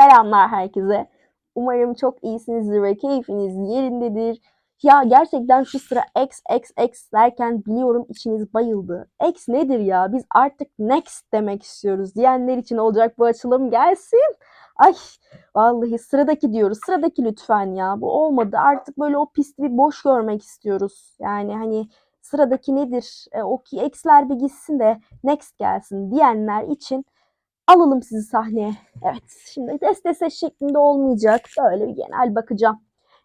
Selamlar herkese. Umarım çok iyisinizdir ve keyfiniz yerindedir. Ya gerçekten şu sıra X X X derken biliyorum içiniz bayıldı. X nedir ya? Biz artık next demek istiyoruz diyenler için olacak bu açılım gelsin. Ay vallahi sıradaki diyoruz. Sıradaki lütfen ya. Bu olmadı. Artık böyle o pisti bir boş görmek istiyoruz. Yani hani sıradaki nedir? E, o ki X'ler bir gitsin de next gelsin diyenler için alalım sizi sahneye. Evet şimdi destese şeklinde olmayacak. Böyle bir genel bakacağım.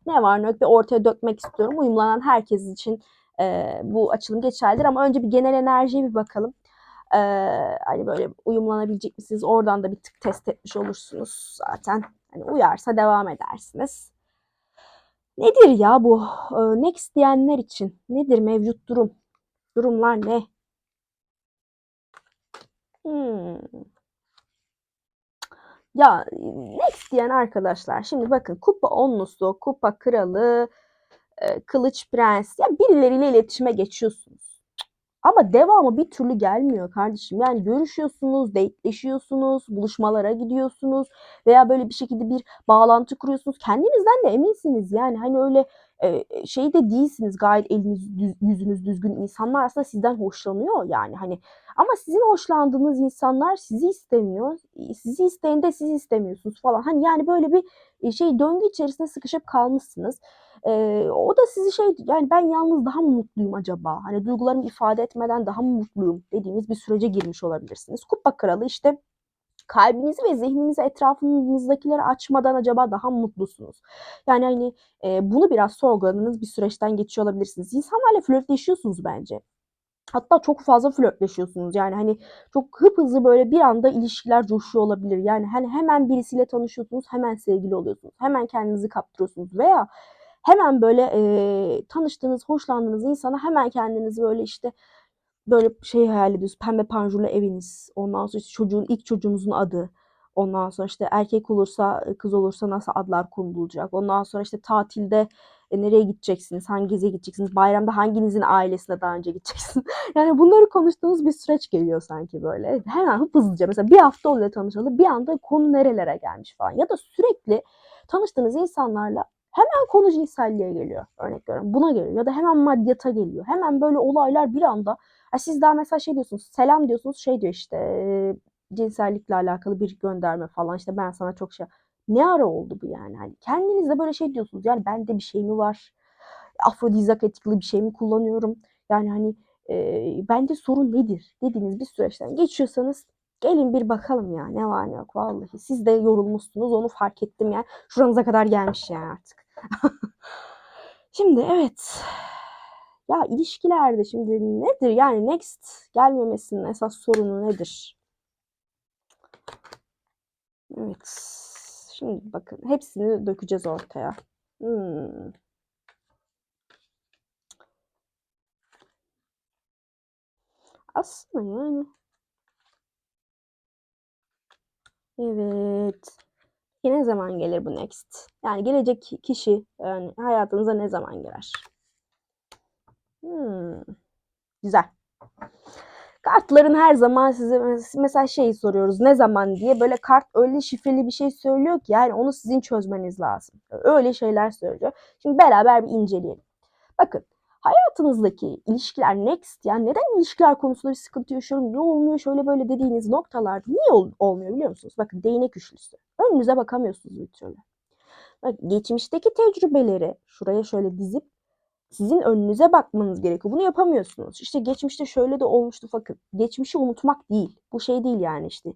Ne var ne yok bir ortaya dökmek istiyorum. Uyumlanan herkes için e, bu açılım geçerlidir ama önce bir genel enerjiye bir bakalım. E, hani böyle uyumlanabilecek misiniz? Oradan da bir tık test etmiş olursunuz zaten. Hani uyarsa devam edersiniz. Nedir ya bu? E, next diyenler için nedir mevcut durum? Durumlar ne? Hmm. Ya next diyen arkadaşlar şimdi bakın kupa onlusu, kupa kralı, e, kılıç prens ya birileriyle iletişime geçiyorsunuz. Ama devamı bir türlü gelmiyor kardeşim. Yani görüşüyorsunuz, dateleşiyorsunuz, buluşmalara gidiyorsunuz veya böyle bir şekilde bir bağlantı kuruyorsunuz. Kendinizden de eminsiniz yani hani öyle e, şey de değilsiniz gayet eliniz yüzünüz düzgün insanlar aslında sizden hoşlanıyor yani hani ama sizin hoşlandığınız insanlar sizi istemiyor. Sizi isteyende siz istemiyorsunuz falan. Hani yani böyle bir şey döngü içerisinde sıkışıp kalmışsınız. Ee, o da sizi şey yani ben yalnız daha mı mutluyum acaba? Hani duygularımı ifade etmeden daha mı mutluyum dediğiniz bir sürece girmiş olabilirsiniz. Kupa kralı işte kalbinizi ve zihninizi etrafınızdakileri açmadan acaba daha mutlusunuz? Yani hani e, bunu biraz sorguladığınız bir süreçten geçiyor olabilirsiniz. İnsanlarla flörtleşiyorsunuz bence. Hatta çok fazla flörtleşiyorsunuz. Yani hani çok hıp hızlı böyle bir anda ilişkiler coşuyor olabilir. Yani hani hemen birisiyle tanışıyorsunuz, hemen sevgili oluyorsunuz. Hemen kendinizi kaptırıyorsunuz veya hemen böyle e, tanıştığınız, hoşlandığınız insana hemen kendinizi böyle işte böyle şey hayal ediyorsunuz. Pembe panjurlu eviniz. Ondan sonra işte çocuğun ilk çocuğunuzun adı. Ondan sonra işte erkek olursa, kız olursa nasıl adlar konulacak. Ondan sonra işte tatilde e, nereye gideceksiniz, hangi geziye gideceksiniz, bayramda hanginizin ailesine daha önce gideceksiniz. yani bunları konuştuğunuz bir süreç geliyor sanki böyle. Hemen hızlıca mesela bir hafta oluyor tanışalı bir anda konu nerelere gelmiş falan. Ya da sürekli tanıştığınız insanlarla hemen konu cinselliğe geliyor örnek veriyorum. Buna geliyor ya da hemen maddiyata geliyor. Hemen böyle olaylar bir anda ya siz daha mesela şey diyorsunuz selam diyorsunuz şey diyor işte e, cinsellikle alakalı bir gönderme falan işte ben sana çok şey ne ara oldu bu yani? Hani kendinizde böyle şey diyorsunuz. Yani bende bir şey mi var? Afrodizyak etkili bir şey mi kullanıyorum? Yani hani e, bende sorun nedir dediğiniz bir süreçten geçiyorsanız gelin bir bakalım ya ne var ne yok vallahi. Siz de yorulmuşsunuz onu fark ettim yani. Şuranıza kadar gelmiş yani artık. şimdi evet. Ya ilişkilerde şimdi nedir yani next gelmemesinin esas sorunu nedir? Evet. Şimdi bakın hepsini dökeceğiz ortaya. Hmm. Aslında yani. Evet. Ne zaman gelir bu next? Yani gelecek kişi yani hayatınıza ne zaman girer? Hmm. Güzel. Kartların her zaman size mesela şey soruyoruz ne zaman diye böyle kart öyle şifreli bir şey söylüyor ki yani onu sizin çözmeniz lazım. Öyle şeyler söylüyor. Şimdi beraber bir inceleyelim. Bakın hayatınızdaki ilişkiler next yani neden ilişkiler konusunda bir sıkıntı yaşıyorum ne olmuyor şöyle böyle dediğiniz noktalarda niye ol, olmuyor biliyor musunuz? Bakın değnek üçlüsü. Önünüze bakamıyorsunuz bir türlü. Bak, geçmişteki tecrübeleri şuraya şöyle dizip sizin önünüze bakmanız gerekiyor. Bunu yapamıyorsunuz. İşte geçmişte şöyle de olmuştu fakir. Geçmişi unutmak değil. Bu şey değil yani işte.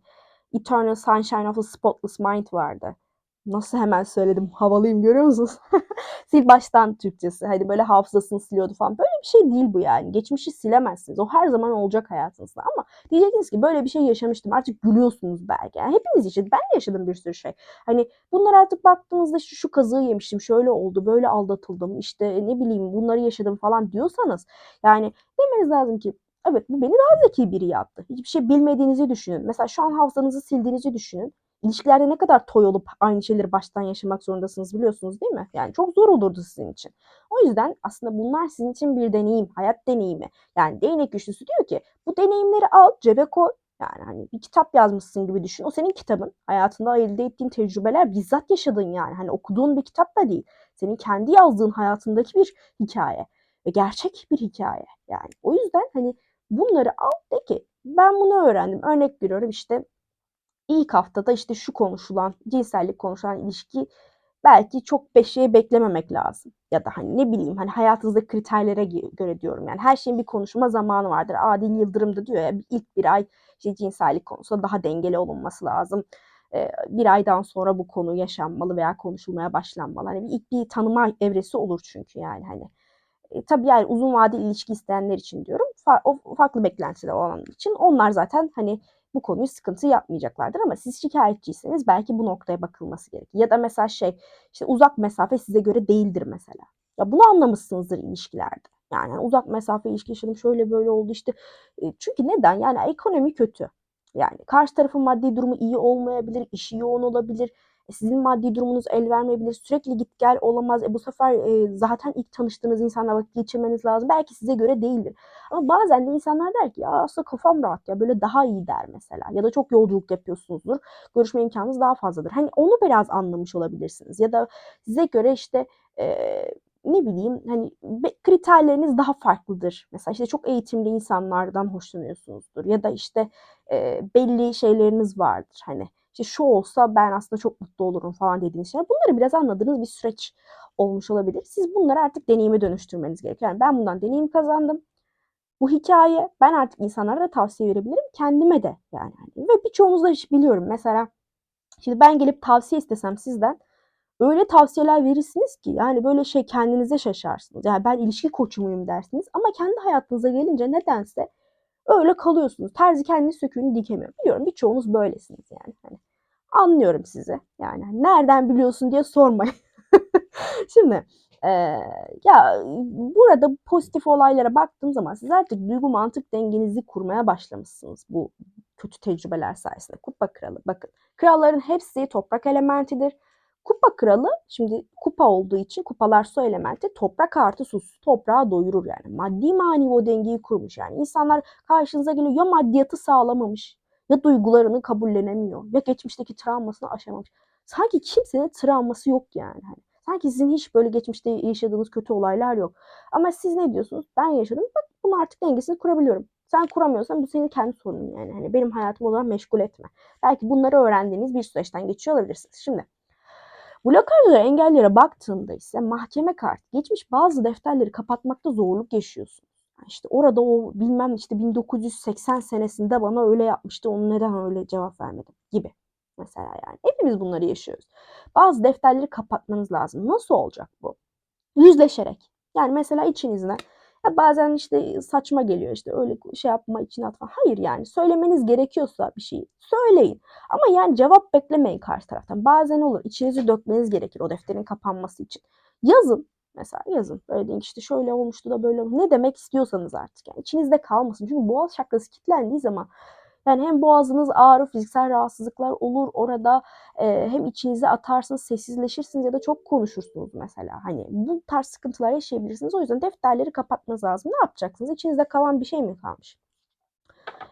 Eternal Sunshine of a Spotless Mind vardı. Nasıl hemen söyledim havalıyım görüyor musunuz? Sil baştan Türkçesi. Hani böyle hafızasını siliyordu falan. Böyle bir şey değil bu yani. Geçmişi silemezsiniz. O her zaman olacak hayatınızda ama diyeceksiniz ki böyle bir şey yaşamıştım. Artık gülüyorsunuz belki. Yani hepimiz için. Ben de yaşadım bir sürü şey. Hani bunlar artık baktığınızda şu, şu kazığı yemiştim. Şöyle oldu. Böyle aldatıldım. İşte ne bileyim bunları yaşadım falan diyorsanız yani demeniz lazım ki Evet bu beni daha zeki biri yaptı. Hiçbir şey bilmediğinizi düşünün. Mesela şu an hafızanızı sildiğinizi düşünün ilişkilerde ne kadar toy olup aynı şeyleri baştan yaşamak zorundasınız biliyorsunuz değil mi? Yani çok zor olurdu sizin için. O yüzden aslında bunlar sizin için bir deneyim, hayat deneyimi. Yani değnek güçlüsü diyor ki bu deneyimleri al, cebe koy, Yani hani bir kitap yazmışsın gibi düşün. O senin kitabın. Hayatında elde ettiğin tecrübeler bizzat yaşadın yani. Hani okuduğun bir kitap da değil. Senin kendi yazdığın hayatındaki bir hikaye. Ve gerçek bir hikaye yani. O yüzden hani bunları al de ki ben bunu öğrendim. Örnek veriyorum işte ilk haftada işte şu konuşulan, cinsellik konuşulan ilişki belki çok bir şey beklememek lazım. Ya da hani ne bileyim hani hayatınızda kriterlere göre diyorum yani her şeyin bir konuşma zamanı vardır. Adil Yıldırım da diyor ya ilk bir ay işte cinsellik konusunda daha dengeli olunması lazım. Ee, bir aydan sonra bu konu yaşanmalı veya konuşulmaya başlanmalı. Hani ilk bir tanıma evresi olur çünkü yani hani. E, tabii yani uzun vadeli ilişki isteyenler için diyorum. Fa- o farklı beklentiler olanlar için onlar zaten hani bu konuyu sıkıntı yapmayacaklardır ama siz şikayetçiyseniz belki bu noktaya bakılması gerekir. Ya da mesela şey işte uzak mesafe size göre değildir mesela. Ya bunu anlamışsınızdır ilişkilerde. Yani, uzak mesafe ilişki yaşadım şöyle böyle oldu işte. E, çünkü neden? Yani ekonomi kötü. Yani karşı tarafın maddi durumu iyi olmayabilir, işi yoğun olabilir. Sizin maddi durumunuz el vermeyebilir. Sürekli git gel olamaz. E, bu sefer e, zaten ilk tanıştığınız insanla vakit geçirmeniz lazım. Belki size göre değildir. Ama bazen de insanlar der ki ya aslında kafam rahat ya böyle daha iyi der mesela. Ya da çok yolculuk yapıyorsunuzdur. Görüşme imkanınız daha fazladır. Hani onu biraz anlamış olabilirsiniz. Ya da size göre işte e, ne bileyim hani kriterleriniz daha farklıdır. Mesela işte çok eğitimli insanlardan hoşlanıyorsunuzdur. Ya da işte e, belli şeyleriniz vardır. Hani işte şu olsa ben aslında çok mutlu olurum falan dediğiniz şeyler. Bunları biraz anladığınız bir süreç olmuş olabilir. Siz bunları artık deneyime dönüştürmeniz gerekiyor. Yani ben bundan deneyim kazandım. Bu hikaye ben artık insanlara da tavsiye verebilirim. Kendime de yani. Ve birçoğunuz da biliyorum. Mesela şimdi ben gelip tavsiye istesem sizden öyle tavsiyeler verirsiniz ki yani böyle şey kendinize şaşarsınız. Yani ben ilişki koçu muyum dersiniz ama kendi hayatınıza gelince nedense öyle kalıyorsunuz. Terzi kendi söküğünü dikemiyor. Biliyorum birçoğunuz böylesiniz yani. Hani anlıyorum sizi. Yani hani nereden biliyorsun diye sormayın. Şimdi e, ya burada pozitif olaylara baktığım zaman siz artık duygu mantık dengenizi kurmaya başlamışsınız bu kötü tecrübeler sayesinde. Kupa kralı bakın. Kralların hepsi toprak elementidir. Kupa kralı şimdi kupa olduğu için kupalar su elementi toprak artı su toprağı doyurur yani. Maddi manevi o dengeyi kurmuş yani. insanlar karşınıza geliyor ya maddiyatı sağlamamış ya duygularını kabullenemiyor ya geçmişteki travmasını aşamamış. Sanki kimsenin travması yok yani. Hani sanki sizin hiç böyle geçmişte yaşadığınız kötü olaylar yok. Ama siz ne diyorsunuz? Ben yaşadım. Bak bunu artık dengesini kurabiliyorum. Sen kuramıyorsan bu senin kendi sorunun yani. Hani benim hayatım olarak meşgul etme. Belki bunları öğrendiğiniz bir süreçten geçiyor olabilirsiniz. Şimdi blokajlara, engellere baktığında ise mahkeme kartı geçmiş bazı defterleri kapatmakta zorluk yaşıyorsun. İşte orada o bilmem işte 1980 senesinde bana öyle yapmıştı. Onu neden öyle cevap vermedim gibi. Mesela yani hepimiz bunları yaşıyoruz. Bazı defterleri kapatmanız lazım. Nasıl olacak bu? Yüzleşerek. Yani mesela içinizde ya bazen işte saçma geliyor işte öyle şey yapma içine atma. Hayır yani söylemeniz gerekiyorsa bir şeyi söyleyin. Ama yani cevap beklemeyin karşı taraftan. Bazen olur içinizi dökmeniz gerekir o defterin kapanması için. Yazın mesela yazın. Böyle deyin işte şöyle olmuştu da böyle. Ne demek istiyorsanız artık yani içinizde kalmasın. Çünkü boğaz çakrası kilitlendiği zaman yani hem boğazınız ağrı, fiziksel rahatsızlıklar olur orada e, hem içinize atarsınız, sessizleşirsiniz ya da çok konuşursunuz mesela. Hani bu tarz sıkıntılar yaşayabilirsiniz. O yüzden defterleri kapatmanız lazım. Ne yapacaksınız? İçinizde kalan bir şey mi kalmış?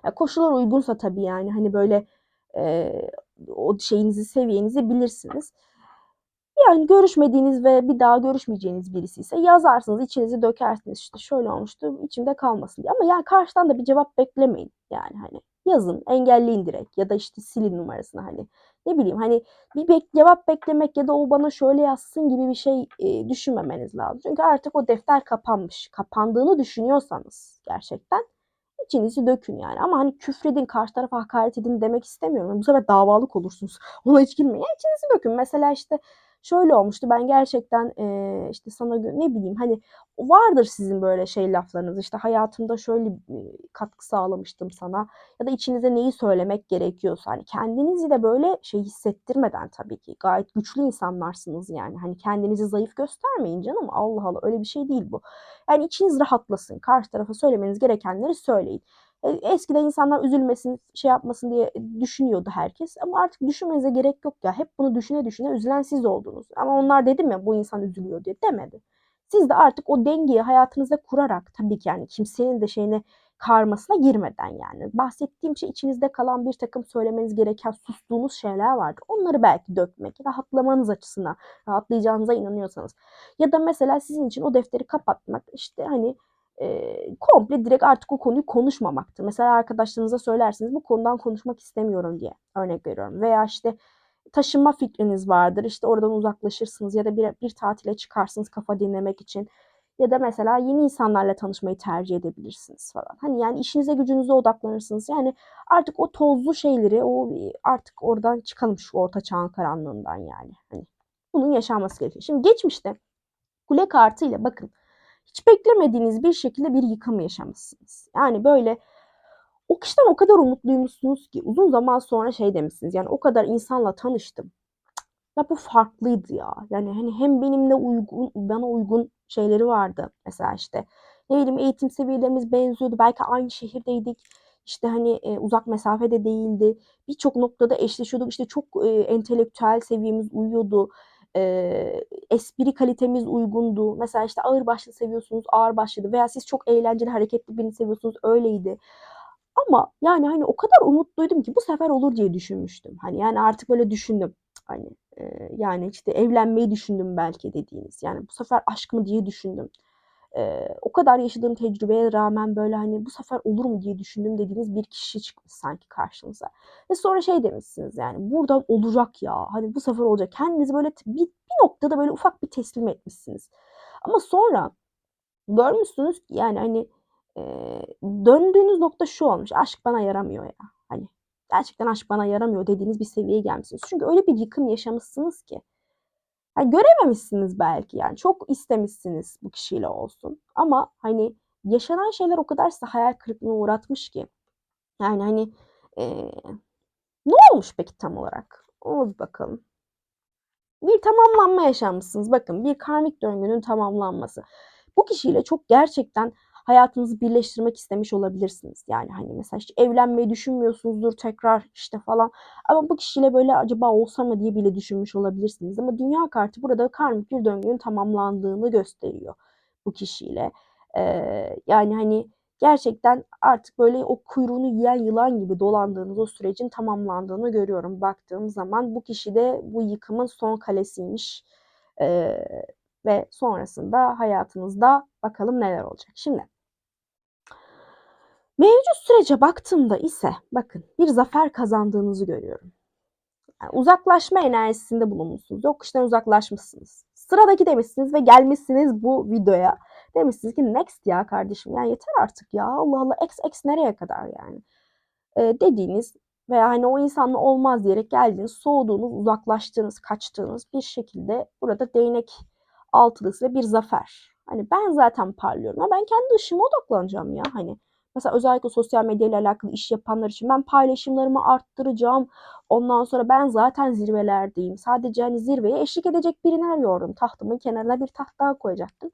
Ya koşullar uygunsa tabii yani hani böyle e, o şeyinizi, seviyenizi bilirsiniz. Yani görüşmediğiniz ve bir daha görüşmeyeceğiniz birisi ise yazarsınız, içinizi dökersiniz işte şöyle olmuştu, içimde kalmasın diye. Ama yani karşıdan da bir cevap beklemeyin yani hani yazın, engelleyin direkt ya da işte silin numarasını hani. Ne bileyim hani bir bek cevap beklemek ya da o bana şöyle yazsın gibi bir şey e, düşünmemeniz lazım. Çünkü artık o defter kapanmış. Kapandığını düşünüyorsanız gerçekten içinizi dökün yani. Ama hani küfredin, karşı tarafa hakaret edin demek istemiyorum. Bu sefer davalık olursunuz. Ona hiç girmeyin. Yani dökün. Mesela işte şöyle olmuştu. Ben gerçekten e, işte sana ne bileyim hani vardır sizin böyle şey laflarınız. İşte hayatımda şöyle katkı sağlamıştım sana ya da içinize neyi söylemek gerekiyorsa hani kendinizi de böyle şey hissettirmeden tabii ki gayet güçlü insanlarsınız yani. Hani kendinizi zayıf göstermeyin canım. Allah Allah öyle bir şey değil bu. Yani içiniz rahatlasın. Karşı tarafa söylemeniz gerekenleri söyleyin. E, eskiden insanlar üzülmesin, şey yapmasın diye düşünüyordu herkes. Ama artık düşünmenize gerek yok ya. Hep bunu düşüne düşüne üzülen siz oldunuz. Ama onlar dedim ya bu insan üzülüyor diye demedi. Siz de artık o dengeyi hayatınızda kurarak tabii ki yani kimsenin de şeyine karmasına girmeden yani. Bahsettiğim şey içinizde kalan bir takım söylemeniz gereken sustuğunuz şeyler vardır. Onları belki dökmek, rahatlamanız açısından, rahatlayacağınıza inanıyorsanız. Ya da mesela sizin için o defteri kapatmak işte hani e, komple direkt artık o konuyu konuşmamaktır. Mesela arkadaşlarınıza söylersiniz bu konudan konuşmak istemiyorum diye örnek veriyorum. Veya işte taşınma fikriniz vardır. İşte oradan uzaklaşırsınız ya da bir, bir tatile çıkarsınız kafa dinlemek için. Ya da mesela yeni insanlarla tanışmayı tercih edebilirsiniz falan. Hani yani işinize gücünüze odaklanırsınız. Yani artık o tozlu şeyleri o artık oradan çıkalım şu orta çağın karanlığından yani. Hani bunun yaşanması gerekiyor. Şimdi geçmişte kule kartıyla bakın hiç beklemediğiniz bir şekilde bir yıkım yaşamışsınız. Yani böyle o kişiden o kadar umutluymuşsunuz ki uzun zaman sonra şey demişsiniz. Yani o kadar insanla tanıştım. Ya bu farklıydı ya. Yani hani hem benimle uygun, bana uygun şeyleri vardı. Mesela işte ne bileyim eğitim seviyelerimiz benziyordu. Belki aynı şehirdeydik. İşte hani e, uzak mesafede değildi. Birçok noktada eşleşiyorduk. İşte çok e, entelektüel seviyemiz uyuyordu. E, espri kalitemiz uygundu. Mesela işte ağır başlı seviyorsunuz, ağır başlıydı. Veya siz çok eğlenceli, hareketli birini seviyorsunuz, öyleydi. Ama yani hani o kadar umutluydum ki bu sefer olur diye düşünmüştüm. Hani yani artık böyle düşündüm. Hani e, yani işte evlenmeyi düşündüm belki dediğiniz. Yani bu sefer aşk mı diye düşündüm. E, o kadar yaşadığım tecrübeye rağmen böyle hani bu sefer olur mu diye düşündüm dediğiniz bir kişi çıkmış sanki karşınıza. Ve sonra şey demişsiniz yani buradan olacak ya. Hani bu sefer olacak. Kendinizi böyle bir, bir noktada böyle ufak bir teslim etmişsiniz. Ama sonra görmüşsünüz yani hani e, döndüğünüz nokta şu olmuş. Aşk bana yaramıyor ya. Hani gerçekten aşk bana yaramıyor dediğiniz bir seviyeye gelmişsiniz. Çünkü öyle bir yıkım yaşamışsınız ki. Yani görememişsiniz belki yani. Çok istemişsiniz bu kişiyle olsun. Ama hani yaşanan şeyler o kadar size hayal kırıklığına uğratmış ki. Yani hani e, ne olmuş peki tam olarak? Ona bir bakalım. Bir tamamlanma yaşamışsınız. Bakın bir karmik döngünün tamamlanması. Bu kişiyle çok gerçekten hayatınızı birleştirmek istemiş olabilirsiniz. Yani hani mesela hiç evlenmeyi düşünmüyorsunuzdur tekrar işte falan. Ama bu kişiyle böyle acaba olsa mı diye bile düşünmüş olabilirsiniz. Ama dünya kartı burada karmik bir döngünün tamamlandığını gösteriyor bu kişiyle. Ee, yani hani gerçekten artık böyle o kuyruğunu yiyen yılan gibi dolandığınız o sürecin tamamlandığını görüyorum baktığım zaman. Bu kişi de bu yıkımın son kalesiymiş. Ee, ve sonrasında hayatınızda bakalım neler olacak. Şimdi Mevcut sürece baktığımda ise bakın bir zafer kazandığınızı görüyorum. Yani uzaklaşma enerjisinde bulunmuşsunuz. Yok işten uzaklaşmışsınız. Sıradaki demişsiniz ve gelmişsiniz bu videoya. Demişsiniz ki next ya kardeşim yani yeter artık ya Allah Allah x x nereye kadar yani. Ee, dediğiniz veya hani o insanla olmaz diyerek geldiğiniz, soğuduğunuz, uzaklaştığınız, kaçtığınız bir şekilde burada değnek altılısıyla bir zafer. Hani ben zaten parlıyorum. Ya ben kendi ışığıma odaklanacağım ya hani. Mesela özellikle sosyal medya ile alakalı iş yapanlar için ben paylaşımlarımı arttıracağım. Ondan sonra ben zaten zirvelerdeyim. Sadece hani zirveye eşlik edecek birini arıyorum. Tahtımın kenarına bir taht daha koyacaktım.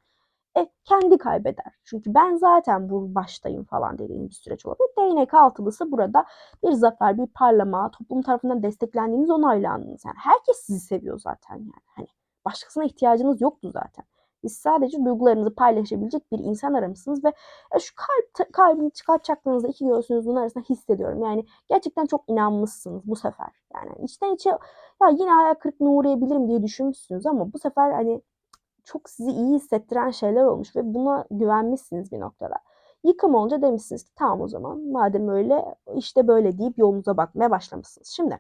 E kendi kaybeder. Çünkü ben zaten bu baştayım falan dediğim bir süreç olabilir. Değnek altılısı burada bir zafer, bir parlama, toplum tarafından desteklendiğiniz, onaylandınız. Yani herkes sizi seviyor zaten yani. Hani başkasına ihtiyacınız yoktu zaten. Siz sadece duygularınızı paylaşabilecek bir insan aramışsınız ve e, şu kalp kalbini çıkartacaklığınızda iki göğsünüzün arasında hissediyorum. Yani gerçekten çok inanmışsınız bu sefer. Yani içten içe ya yine hayal kırıklığına uğrayabilirim diye düşünmüşsünüz ama bu sefer hani çok sizi iyi hissettiren şeyler olmuş ve buna güvenmişsiniz bir noktada. Yıkım olunca demişsiniz ki tamam o zaman madem öyle işte böyle deyip yolunuza bakmaya başlamışsınız. Şimdi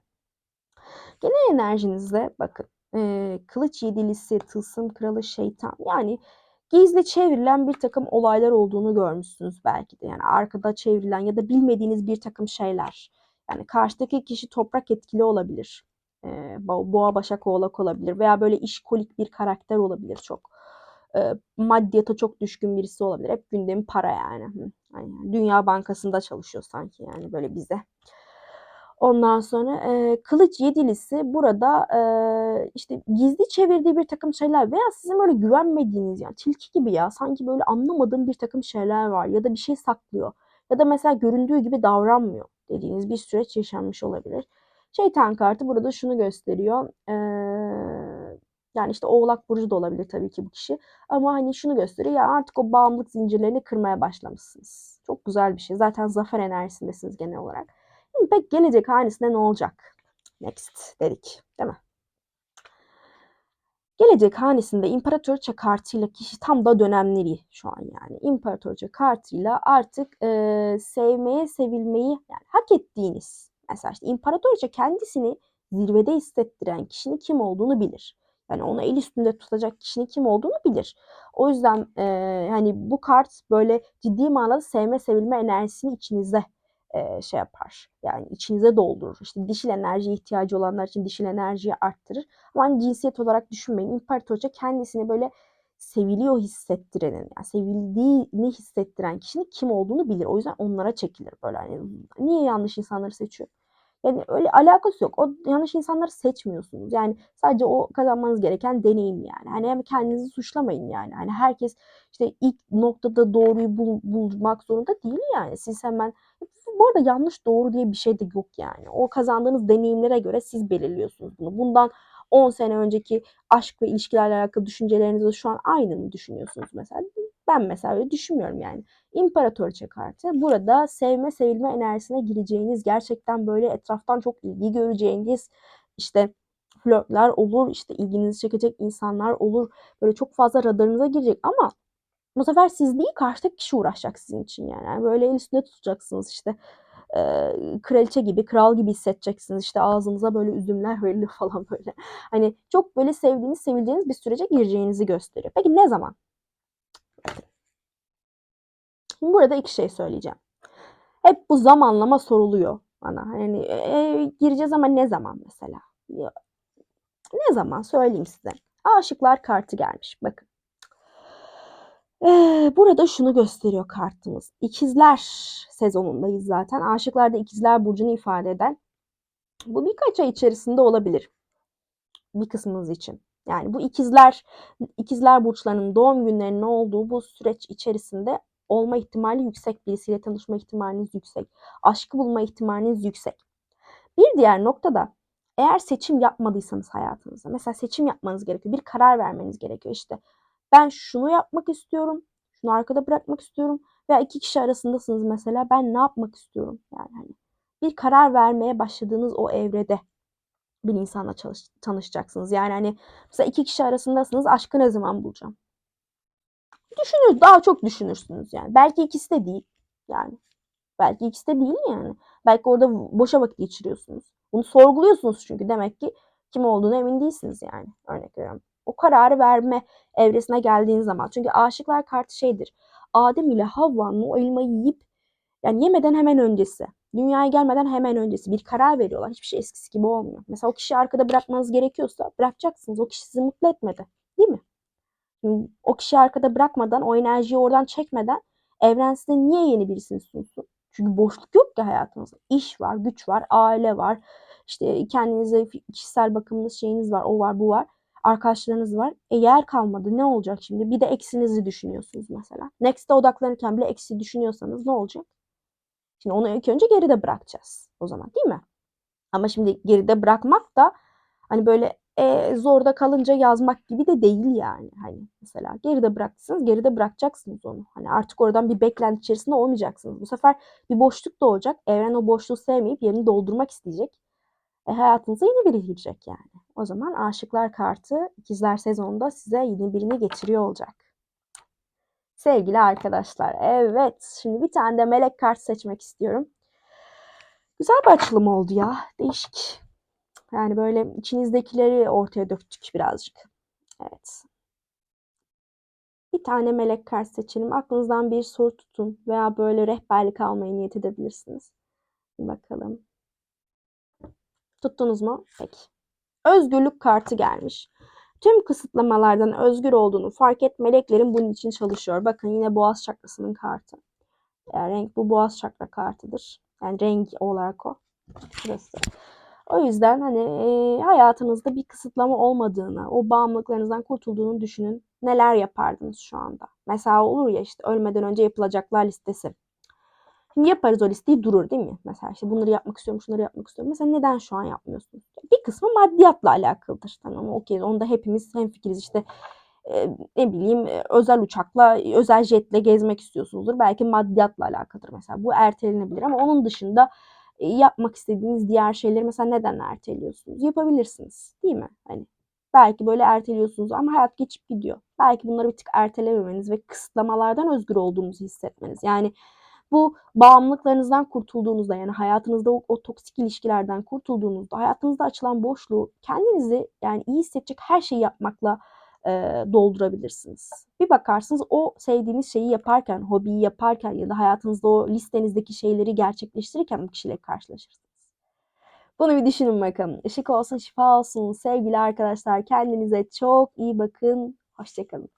genel enerjinizde bakın e, kılıç yedilisi, tılsım kralı, şeytan yani gizli çevrilen bir takım olaylar olduğunu görmüşsünüz belki de. Yani arkada çevrilen ya da bilmediğiniz bir takım şeyler. Yani karşıdaki kişi toprak etkili olabilir. E, boğa başak oğlak olabilir veya böyle işkolik bir karakter olabilir çok. E, maddiyata çok düşkün birisi olabilir. Hep gündemi para yani. yani. Dünya Bankası'nda çalışıyor sanki yani böyle bize. Ondan sonra e, kılıç yedilisi burada e, işte gizli çevirdiği bir takım şeyler veya sizin böyle güvenmediğiniz yani tilki gibi ya sanki böyle anlamadığım bir takım şeyler var ya da bir şey saklıyor ya da mesela göründüğü gibi davranmıyor dediğiniz bir süreç yaşanmış olabilir. Şeytan kartı burada şunu gösteriyor. Ee, Yani işte Oğlak Burcu da olabilir tabii ki bu kişi. Ama hani şunu gösteriyor ya artık o bağımlılık zincirlerini kırmaya başlamışsınız. Çok güzel bir şey. Zaten zafer enerjisindesiniz genel olarak. Şimdi pek gelecek hanesinde ne olacak? Next dedik değil mi? Gelecek hanesinde imparatoriçe kartıyla kişi tam da dönemleri şu an yani. İmparatoriçe kartıyla artık e, sevmeye, sevilmeyi yani hak ettiğiniz. Mesela işte imparatoriçe kendisini zirvede hissettiren kişinin kim olduğunu bilir. Yani onu el üstünde tutacak kişinin kim olduğunu bilir. O yüzden e, hani bu kart böyle ciddi manada sevme, sevilme enerjisini içinize şey yapar. Yani içinize doldurur. İşte dişil enerjiye ihtiyacı olanlar için dişil enerjiyi arttırır. Ama hani cinsiyet olarak düşünmeyin. İmparatorca kendisini böyle seviliyor hissettirenin, yani sevildiğini hissettiren kişinin kim olduğunu bilir. O yüzden onlara çekilir böyle. Hani niye yanlış insanları seçiyor? Yani öyle alakası yok. O yanlış insanları seçmiyorsunuz. Yani sadece o kazanmanız gereken deneyim yani. Hani hem kendinizi suçlamayın yani. Hani herkes işte ilk noktada doğruyu bul, bulmak zorunda değil yani. Siz hemen bu arada yanlış doğru diye bir şey de yok yani. O kazandığınız deneyimlere göre siz belirliyorsunuz bunu. Bundan 10 sene önceki aşk ve ilişkilerle alakalı düşüncelerinizde şu an aynı mı düşünüyorsunuz mesela? Ben mesela öyle düşünmüyorum yani. İmparatoriçe kartı burada sevme sevilme enerjisine gireceğiniz gerçekten böyle etraftan çok ilgi göreceğiniz işte flörtler olur işte ilginizi çekecek insanlar olur böyle çok fazla radarınıza girecek ama bu sefer siz değil karşıdaki kişi uğraşacak sizin için yani. yani böyle el üstünde tutacaksınız işte e, kraliçe gibi, kral gibi hissedeceksiniz. İşte ağzınıza böyle üzümler verilir falan böyle. Hani çok böyle sevdiğiniz, sevildiğiniz bir sürece gireceğinizi gösteriyor. Peki ne zaman? Şimdi burada iki şey söyleyeceğim. Hep bu zamanlama soruluyor bana. Hani e, gireceğiz ama ne zaman mesela? Ne zaman söyleyeyim size. Aşıklar kartı gelmiş. Bakın. Ee, burada şunu gösteriyor kartımız. İkizler sezonundayız zaten. Aşıklar da ikizler burcunu ifade eden. Bu birkaç ay içerisinde olabilir. Bir kısmınız için. Yani bu ikizler ikizler burçlarının doğum günlerinin olduğu bu süreç içerisinde olma ihtimali yüksek. Birisiyle tanışma ihtimaliniz yüksek. Aşkı bulma ihtimaliniz yüksek. Bir diğer noktada eğer seçim yapmadıysanız hayatınızda mesela seçim yapmanız gerekiyor. Bir karar vermeniz gerekiyor. İşte ben şunu yapmak istiyorum. Şunu arkada bırakmak istiyorum. Veya iki kişi arasındasınız mesela. Ben ne yapmak istiyorum? Yani hani bir karar vermeye başladığınız o evrede bir insanla çalış, tanışacaksınız. Yani hani mesela iki kişi arasındasınız. Aşkı ne zaman bulacağım? Düşünür, daha çok düşünürsünüz yani. Belki ikisi de değil. Yani belki ikisi de değil yani. Belki orada boşa vakit geçiriyorsunuz. Bunu sorguluyorsunuz çünkü demek ki kim olduğunu emin değilsiniz yani. Örnek veriyorum. O kararı verme evresine geldiğin zaman. Çünkü aşıklar kartı şeydir. Adem ile Havva'nın o elmayı yiyip yani yemeden hemen öncesi. Dünyaya gelmeden hemen öncesi bir karar veriyorlar. Hiçbir şey eskisi gibi olmuyor. Mesela o kişiyi arkada bırakmanız gerekiyorsa bırakacaksınız. O kişi sizi mutlu etmedi. O kişiyi arkada bırakmadan, o enerjiyi oradan çekmeden evren size niye yeni birisini sunsun? Çünkü boşluk yok ki hayatınızda. İş var, güç var, aile var. İşte kendinize kişisel bakımınız şeyiniz var, o var, bu var arkadaşlarınız var. E yer kalmadı. Ne olacak şimdi? Bir de eksinizi düşünüyorsunuz mesela. Next'e odaklanırken bile eksi düşünüyorsanız ne olacak? Şimdi onu ilk önce geride bırakacağız o zaman değil mi? Ama şimdi geride bırakmak da hani böyle e, zorda kalınca yazmak gibi de değil yani. Hani mesela geride bıraktınız, geride bırakacaksınız onu. Hani artık oradan bir beklenti içerisinde olmayacaksınız. Bu sefer bir boşluk doğacak. Evren o boşluğu sevmeyip yerini doldurmak isteyecek. E, hayatınıza yeni biri girecek yani. O zaman Aşıklar kartı ikizler sezonunda size yeni birini getiriyor olacak. Sevgili arkadaşlar, evet şimdi bir tane de melek kart seçmek istiyorum. Güzel bir açılım oldu ya. Değişik. Yani böyle içinizdekileri ortaya döktük birazcık. Evet. Bir tane melek kart seçelim. Aklınızdan bir soru tutun veya böyle rehberlik almayı niyet edebilirsiniz. Bakalım. Tuttunuz mu? Peki. Özgürlük kartı gelmiş. Tüm kısıtlamalardan özgür olduğunu fark et meleklerin bunun için çalışıyor. Bakın yine boğaz çakrasının kartı. Yani renk bu boğaz çakra kartıdır. Yani renk olarak o. Burası. O yüzden hani e, hayatınızda bir kısıtlama olmadığını, o bağımlılıklarınızdan kurtulduğunu düşünün. Neler yapardınız şu anda? Mesela olur ya işte ölmeden önce yapılacaklar listesi. Şimdi yaparız o listeyi durur değil mi? Mesela işte bunları yapmak istiyorum, şunları yapmak istiyorum. Mesela neden şu an yapmıyorsunuz? Bir kısmı maddiyatla alakalıdır. Tamam okey. Onda hepimiz hemfikiriz işte e, ne bileyim özel uçakla, özel jetle gezmek istiyorsunuzdur. Belki maddiyatla alakalıdır mesela. Bu ertelenebilir ama onun dışında yapmak istediğiniz diğer şeyleri mesela neden erteliyorsunuz? Yapabilirsiniz değil mi? Hani belki böyle erteliyorsunuz ama hayat geçip gidiyor. Belki bunları bir tık ertelememeniz ve kısıtlamalardan özgür olduğunuzu hissetmeniz. Yani bu bağımlılıklarınızdan kurtulduğunuzda yani hayatınızda o, o toksik ilişkilerden kurtulduğunuzda hayatınızda açılan boşluğu kendinizi yani iyi hissedecek her şeyi yapmakla e, doldurabilirsiniz. Bir bakarsınız o sevdiğiniz şeyi yaparken, hobiyi yaparken ya da hayatınızda o listenizdeki şeyleri gerçekleştirirken bu kişiyle karşılaşırsınız. Bunu bir düşünün bakalım. Işık olsun, şifa olsun. Sevgili arkadaşlar kendinize çok iyi bakın. Hoşçakalın.